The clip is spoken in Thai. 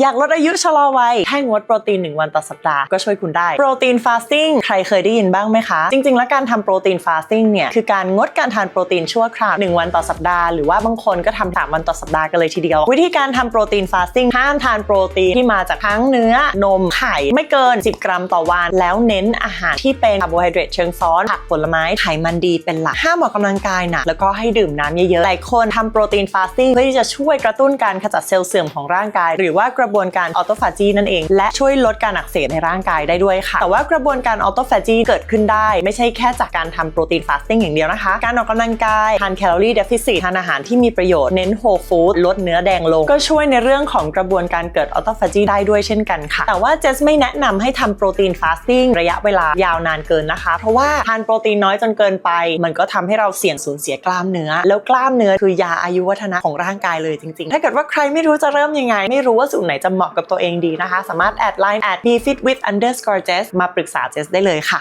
อยากลดอายุชะลอวัยแค่งดโปรตีน 1 วันต่อสัปดาห์ก็ช่วยคุณได้ โปรตีนฟาสติ้งใครเคยได้ยินบ้างไหมคะ จริง ๆ แล้วการทำโปรตีนฟาสติ้งเนี่ย คือการงดการทานโปรตีนชั่วคราว 1 วันต่อสัปดาห์ หรือว่าบางคนก็ทำสามวันต่อสัปดาห์กันเลยทีเดียว วิธีการทำโปรตีนฟาสติ้งห้ามทานโปรตีนที่มาจากทั้งเนื้อนมไข่ ไม่เกิน 10 กรัมต่อวัน แล้วเน้นอาหารที่เป็นคาร์โบไฮเดรตเชิงซ้อนผักผลไม้ไขมันดีเป็นหลักห้ามออกกำลังกายหนักแล้วก็ให้ดื่มน้ำเยอะๆหลายคนทำโปรตีนฟาสติ้งเพื่อที่จะช่วยกระตุ้นการขจัดเซลล์เสื่อมของร่างกาย หรือว่ากระบวนการออโตฟาจีนั่นเอง และช่วยลดการอักเสบในร่างกายได้ด้วยค่ะ แต่ว่ากระบวนการออโตฟาจีเกิดขึ้นได้ ไม่ใช่แค่จากการทำโปรตีนฟาสติ้งอย่างเดียวนะคะ การออกกำลังกายทานแคลอรี่เดฟิซิตทานอาหารที่มีประโยชน์เน้นโฮลฟู้ดลดเนื้อแดงลง ก็ช่วยในเรื่องของกระบวนการเกิดออโตฟาจีได้ด้วยเช่นกันค่ะ แต่ว่าเจสไม่แนะนำให้ทำโปรตีนฟาสติ้งระยะเวลายาวนานเกินนะคะ เพราะว่าทานโปรตีนน้อยจนเกินไป มันก็ทำให้เราเสี่ยงสูญเสียกล้ามเนื้อ แล้วกล้ามเนื้อคือยาอายุวัฒนะของร่างกายเลยจริง ๆ ถ้าเกิดว่าใครไม่รู้จะเริ่มยังไง ไม่รู้ว่าสูตรไหนจะเหมาะกับตัวเองดีนะคะ สามารถแอดไลน์ at bfitwith underscore jess มาปรึกษาเจสได้เลยค่ะ